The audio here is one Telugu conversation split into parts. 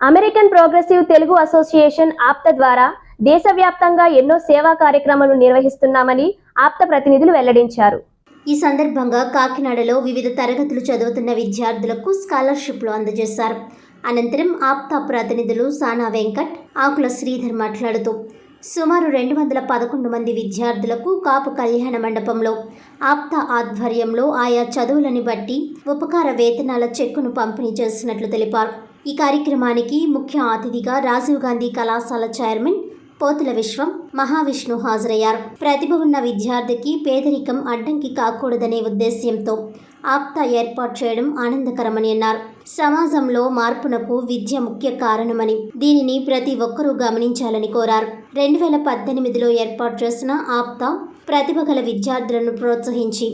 American progressive Telugu association Aapta ద్వారా దేశవ్యాప్తంగా ఎన్నో సేవా కార్యక్రమాలు నిర్వహిస్తున్నామని ఆప్త ప్రతినిధులు వెల్లడించారు. ఈ సందర్భంగా కాకినాడలో వివిధ తరగతులు చదువుతున్న విద్యార్థులకు స్కాలర్షిప్లు అందజేశారు. అనంతరం ఆప్త ప్రతినిధులు సానా వెంకట్ ఆకుల శ్రీధర్ మాట్లాడుతూ సుమారు రెండు వందల పదకొండు మంది విద్యార్థులకు కాపు కళ్యాణ మండపంలో ఆప్త ఆధ్వర్యంలో ఆయా చదువులని బట్టి ఉపకార వేతనాల చెక్కును పంపిణీ చేస్తున్నట్లు తెలిపారు. ఈ కార్యక్రమానికి ముఖ్య అతిథిగా రాజీవ్ గాంధీ కళాశాల చైర్మన్ పోతుల విశ్వం మహావిష్ణు హాజరయ్యారు. ప్రతిభ ఉన్న విద్యార్థికి పేదరికం అడ్డంకి కాకూడదనే ఉద్దేశ్యంతో ఆప్తా ఏర్పాటు చేయడం ఆనందకరమని అన్నారు. సమాజంలో మార్పునకు విద్య ముఖ్య కారణమని దీనిని ప్రతి ఒక్కరూ గమనించాలని కోరారు. రెండు వేల పద్దెనిమిదిలో ఏర్పాటు చేసిన ఆప్తా ప్రతిభ గల విద్యార్థులను ప్రోత్సహించి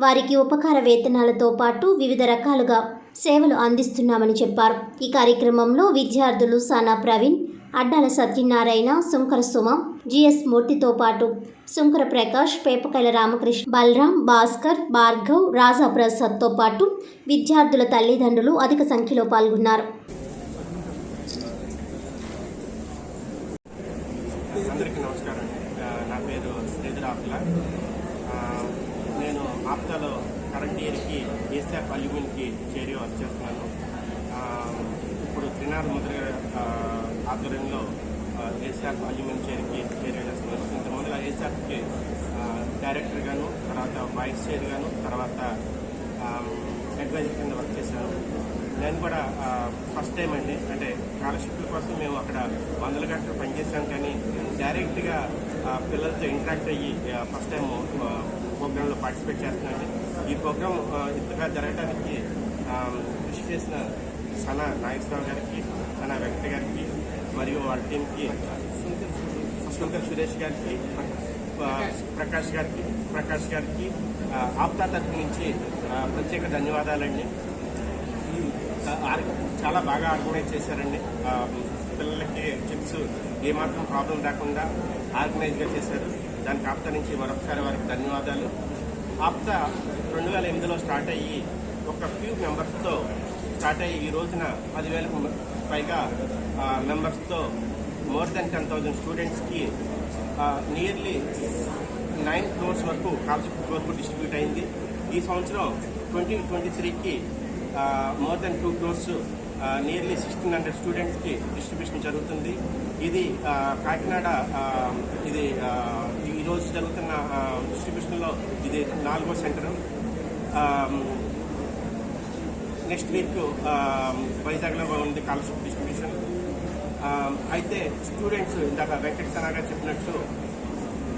వారికి ఉపకార వేతనాలతో పాటు వివిధ రకాలుగా సేవలు అందిస్తున్నామని చెప్పారు. ఈ కార్యక్రమంలో విద్యార్థులు సానా ప్రవీణ్ అడ్డాల సత్యనారాయణ సుంకర సుమ జిఎస్ మూర్తితో పాటు సుంకర ప్రకాష్ పేపకైల రామకృష్ణ బలరాం భాస్కర్ భార్గవ్ రాజా ప్రసాద్తో పాటు విద్యార్థుల తల్లిదండ్రులు అధిక సంఖ్యలో పాల్గొన్నారు. అందరికీ నమస్కారం. నా పేరు నేను ఆప్తాలో కరెంట్ ఇయర్కి ఏసీఆర్ అల్యూమిన్కి చేరి వర్క్ చేస్తున్నాను ఇప్పుడు త్రినాథ్ ముద్ర ఆధ్వర్యంలో ఏసీఆర్ అల్యూమిన్ చేరికి చేరి చేస్తున్నాను ఇంతకుముందుగా ఏసీఆర్కి డైరెక్టర్ గాను తర్వాత వైస్ చైర్ గాను తర్వాత అడ్వైజర్ కింద వర్క్ చేశాను నేను కూడా ఫస్ట్ టైం అండి. అంటే స్కాలర్షిప్ల కోసం మేము అక్కడ వందల గంటలు పనిచేసాం కానీ డైరెక్ట్గా పిల్లలతో ఇంటరాక్ట్ అయ్యి ఫస్ట్ టైం ప్రోగ్రాంలో పార్టిసిపేట్ చేస్తున్నానండి ఈ ప్రోగ్రాం ఇంతగా జరగడానికి కృషి చేసిన సన నాగేశ్వరరావు గారికి సన వెంకట గారికి మరియు వాళ్ళ టీంకి శంకర్ సురేష్ గారికి ప్రకాష్ గారికి ప్రకాష్ గారికి ఆప్తా తరఫు నుంచి ప్రత్యేక ధన్యవాదాలండి. ఆర్- చాలా బాగా ఆర్గనైజ్ చేశారండి. పిల్లలకి చిప్స్ ఏమాత్రం ప్రాబ్లం లేకుండా ఆర్గనైజ్గా చేశారు. దానికి ఆప్తా నుంచి మరొకసారి వారికి ధన్యవాదాలు. ఆప్తా రెండు వేల ఎనిమిదిలో స్టార్ట్ అయ్యి ఒక ఫ్యూ మెంబర్స్తో స్టార్ట్ అయ్యి ఈ రోజున పదివేలకు పైగా మెంబర్స్తో మోర్ దెన్ టెన్ థౌజండ్ స్టూడెంట్స్కి నియర్లీ నైన్ క్రోర్స్ వరకు స్కాలర్షిప్ వరకు డిస్ట్రిబ్యూట్ అయింది. ఈ సంవత్సరం ట్వంటీ ట్వంటీ త్రీకి more than two crores nearly sixteen hundred స్టూడెంట్స్కి డిస్ట్రిబ్యూషన్ జరుగుతుంది. ఇది కాకినాడ ఇది ఈరోజు ఈ రోజు జరుగుతున్న డిస్ట్రిబ్యూషన్లో ఇది నాలుగో సెంటర్. నెక్స్ట్ వీక్ వైజాగ్లో ఉంది స్కాలర్షిప్ డిస్ట్రిబ్యూషన్. అయితే స్టూడెంట్స్ ఇందాక వెంకట సనాగా చెప్పినట్టు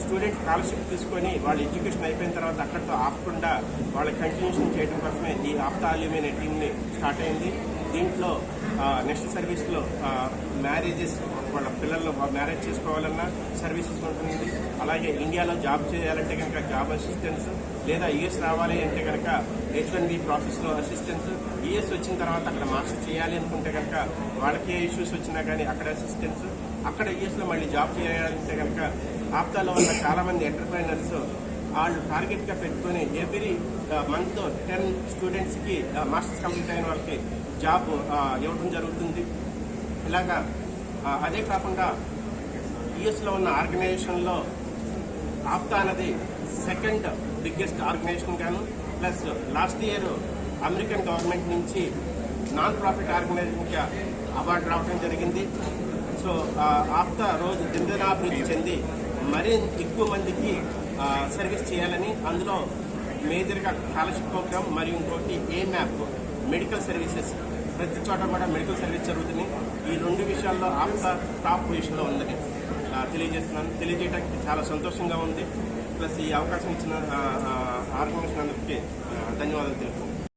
స్టూడెంట్స్ స్కాలర్షిప్ తీసుకొని వాళ్ళ ఎడ్యుకేషన్ అయిపోయిన తర్వాత అక్కడితో ఆపకుండా వాళ్ళ కంటిన్యూషన్ చేయడం కోసమే ఈ ఆప్తా అల్యూమి అనే టీమ్ని స్టార్ట్ అయింది. దీంట్లో నెక్స్ట్ సర్వీస్లో మ్యారేజెస్ వాళ్ళ పిల్లలు మ్యారేజ్ చేసుకోవాలన్నా సర్వీసెస్ ఉంటుంది అలాగే ఇండియాలో జాబ్ చేయాలంటే కనుక జాబ్ అసిస్టెన్స్ లేదా ఈఎస్ రావాలి అంటే కనుక హెచ్ వన్ బి ప్రాసెస్లో అసిస్టెన్స్ ఈఎస్ వచ్చిన తర్వాత అక్కడ మాస్టర్ చేయాలి అనుకుంటే కనుక వాళ్ళకి ఏ ఇష్యూస్ వచ్చినా కానీ అక్కడ అసిస్టెన్స్ అక్కడ ఈఎస్లో మళ్ళీ జాబ్ చేయాలంటే కనుక ఆప్తాలో ఉన్న చాలామంది ఎంటర్ప్రైనర్స్ వాళ్ళు టార్గెట్గా పెట్టుకొని ఎవ్రీ మంత్ టెన్ స్టూడెంట్స్కి మాస్టర్స్ కంప్లీట్ అయిన వాళ్ళకి జాబ్ uh, ఇవ్వడం జరుగుతుంది. ఇలాగా uh, అదే కాకుండా యుఎస్లో ఉన్న ఆర్గనైజేషన్లో ఆప్తా అనేది సెకండ్ బిగ్గెస్ట్ ఆర్గనైజేషన్ గాను plus last year American government నుంచి నాన్ ప్రాఫిట్ ఆర్గనైజేషన్కి అవార్డు రావడం జరిగింది. సో ఆప్తా రోజు దిందనాభివృద్ధి చెంది మరీ ఎక్కువ మందికి సర్వీస్ చేయాలని అందులో మేజర్గా స్కాలర్షిప్ ప్రోగ్రామ్ మరియు ఇంకోటి ఏ మ్యాప్ మెడికల్ సర్వీసెస్ ప్రతి చోట కూడా మెడికల్ సర్వీస్ జరుగుతుంది. ఈ రెండు విషయాల్లో ఆప్తా టాప్ పొజిషన్లో ఉందని. తెలియజేస్తున్నాను. తెలియజేయడానికి చాలా సంతోషంగా ఉంది. ప్లస్ ఈ అవకాశం ఇచ్చిన ఆర్గనైజేషన్ అందుకే ధన్యవాదాలు తెలుపుకుంటున్నాను.